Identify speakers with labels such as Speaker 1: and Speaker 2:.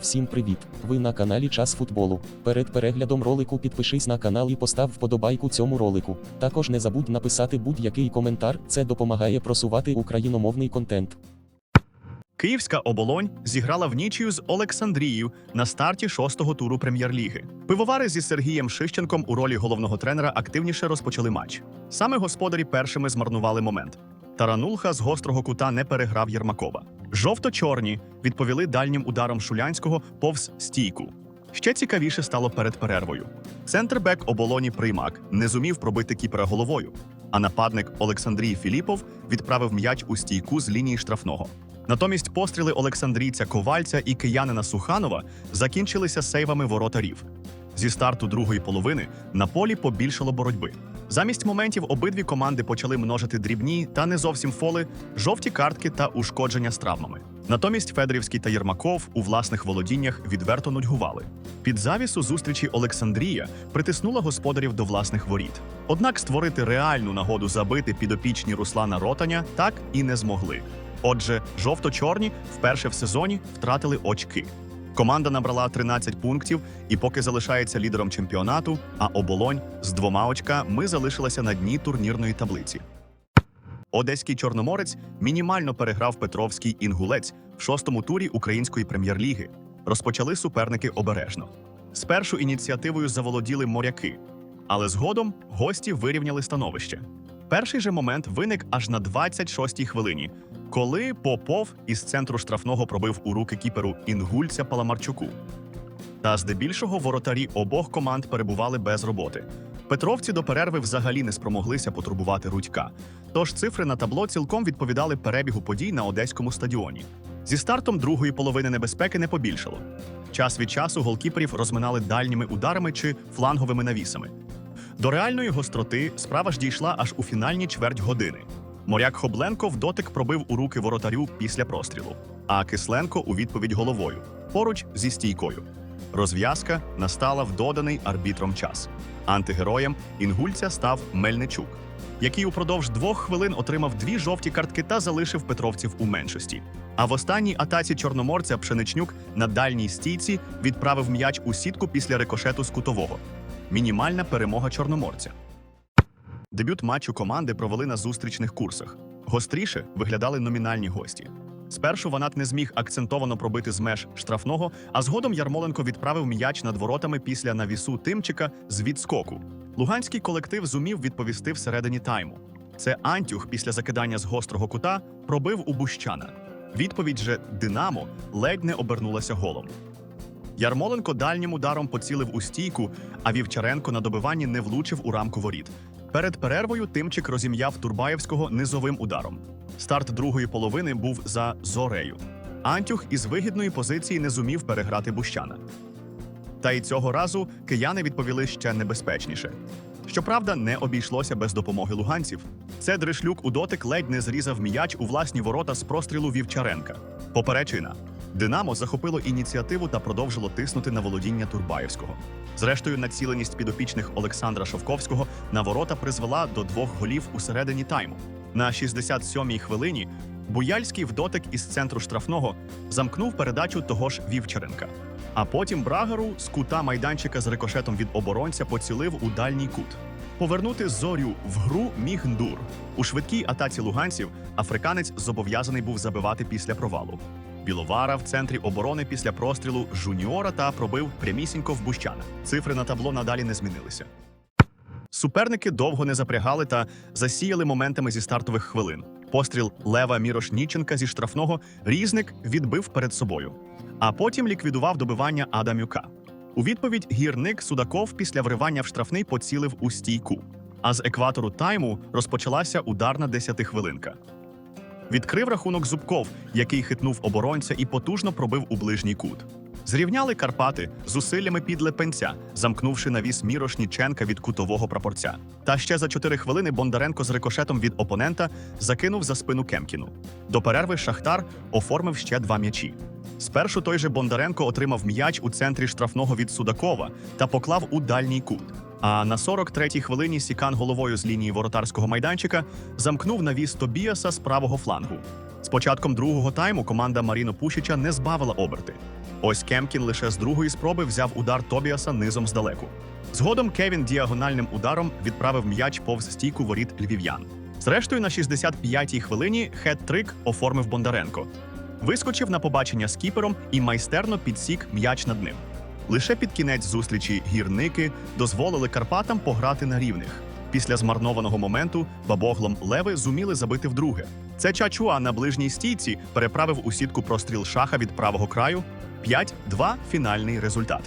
Speaker 1: Всім привіт! Ви на каналі Час футболу. Перед переглядом ролику підпишись на канал і постав вподобайку цьому ролику. Також не забудь написати будь-який коментар, це допомагає просувати україномовний контент.
Speaker 2: Київська оболонь зіграла в нічию з Олександрією на старті шостого туру прем'єр-ліги. Пивовари зі Сергієм Шищенком у ролі головного тренера активніше розпочали матч. Саме господарі першими змарнували момент. Таранулха з гострого кута не переграв Єрмакова. Жовто-чорні відповіли дальнім ударом Шулянського повз стійку. Ще цікавіше стало перед перервою. Центрбек оболоні Приймак не зумів пробити кіпера головою, а нападник Олександрій Філіпов відправив м'яч у стійку з лінії штрафного. Натомість постріли Олександрійця Ковальця і киянина Суханова закінчилися сейвами воротарів. Зі старту другої половини на полі побільшало боротьби. Замість моментів обидві команди почали множити дрібні та не зовсім фоли, жовті картки та ушкодження з травмами. Натомість Федорівський та Єрмаков у власних володіннях відверто нудьгували. Під завісу зустрічі Олександрія притиснула господарів до власних воріт. Однак створити реальну нагоду забити підопічні Руслана Ротаня так і не змогли. Отже, жовто-чорні вперше в сезоні втратили очки. Команда набрала 13 пунктів і поки залишається лідером чемпіонату, а оболонь з двома очка ми залишилися на дні турнірної таблиці. Одеський чорноморець мінімально переграв Петровський інгулець в шостому турі української прем'єр-ліги. Розпочали суперники обережно. Спершу ініціативою заволоділи моряки, але згодом гості вирівняли становище. Перший же момент виник аж на 26-й хвилині, коли Попов із центру штрафного пробив у руки кіперу інгульця Паламарчуку. Та здебільшого воротарі обох команд перебували без роботи. Петровці до перерви взагалі не спромоглися потурбувати Рудька. Тож цифри на табло цілком відповідали перебігу подій на одеському стадіоні. Зі стартом другої половини небезпеки не побільшало. Час від часу голкіперів розминали дальніми ударами чи фланговими навісами. До реальної гостроти справа ж дійшла аж у фінальні чверть години. Моряк Хобленко в дотик пробив у руки воротарю після прострілу, а Кисленко у відповідь головою поруч зі стійкою. Розв'язка настала в доданий арбітром час. Антигероєм інгульця став Мельничук, який упродовж двох хвилин отримав дві жовті картки та залишив петровців у меншості. А в останній атаці чорноморця Пшеничнюк на дальній стійці відправив м'яч у сітку після рикошету з кутового. Мінімальна перемога чорноморця. Дебют матчу команди провели на зустрічних курсах. Гостріше виглядали номінальні гості. Спершу Ванат не зміг акцентовано пробити з меж штрафного, а згодом Ярмоленко відправив м'яч над воротами після навісу Тимчика з відскоку. Луганський колектив зумів відповісти всередині тайму. Це Антюх після закидання з гострого кута пробив у Бущана. Відповідь же Динамо ледь не обернулася голом. Ярмоленко дальнім ударом поцілив у стійку, а Вівчаренко на добиванні не влучив у рамку воріт. Перед перервою Тимчик розім'яв Турбаєвського низовим ударом. Старт другої половини був за зорею. Антюх із вигідної позиції не зумів переграти Бущана. Та й цього разу кияни відповіли ще небезпечніше. Щоправда, не обійшлося без допомоги луганців. Це Дришлюк у дотик ледь не зрізав м'яч у власні ворота з прострілу Вівчаренка. Поперечина. Динамо захопило ініціативу та продовжило тиснути на володіння Турбаєвського. Зрештою, націленість підопічних Олександра Шовковського на ворота призвела до двох голів у середині тайму. На 67-й хвилині Буяльський в дотик із центру штрафного замкнув передачу того ж Вівчаренка. А потім Брагару з кута майданчика з рикошетом від оборонця поцілив у дальній кут. Повернути зорю в гру міг Ndур. У швидкій атаці луганців африканець зобов'язаний був забивати після провалу. Біловара в центрі оборони після прострілу жуніора та пробив прямісінько в Бущана. Цифри на табло надалі не змінилися. Суперники довго не запрягали та засіяли моментами зі стартових хвилин. Постріл Лева Мірошніченка зі штрафного різник відбив перед собою, а потім ліквідував добивання Адамюка. У відповідь гірник Судаков після вривання в штрафний поцілив у стійку. А з екватору тайму розпочалася ударна десятихвилинка. Відкрив рахунок Зубков, який хитнув оборонця і потужно пробив у ближній кут. Зрівняли Карпати зусиллями підлепенця, замкнувши навіс Мірошніченка від кутового прапорця. Та ще за 4 хвилини Бондаренко з рикошетом від опонента закинув за спину Кемкіну. До перерви Шахтар оформив ще два м'ячі. Спершу той же Бондаренко отримав м'яч у центрі штрафного від Судакова та поклав у дальній кут. А на 43-й хвилині Сікан головою з лінії воротарського майданчика замкнув навіс Тобіаса з правого флангу. З початком другого тайму команда Маріно Пушича не збавила оберти. Ось Кемкін лише з другої спроби взяв удар Тобіаса низом здалеку. Згодом Кевін діагональним ударом відправив м'яч повз стійку воріт львів'ян. Зрештою, на 65-й хвилині хет-трик оформив Бондаренко. Вискочив на побачення з кіпером і майстерно підсік м'яч над ним. Лише під кінець зустрічі гірники дозволили Карпатам пограти на рівних. Після змарнованого моменту бабоглом леви зуміли забити вдруге. Це Чачуа на ближній стійці переправив у сітку простріл шаха від правого краю. 5-2 фінальний результат.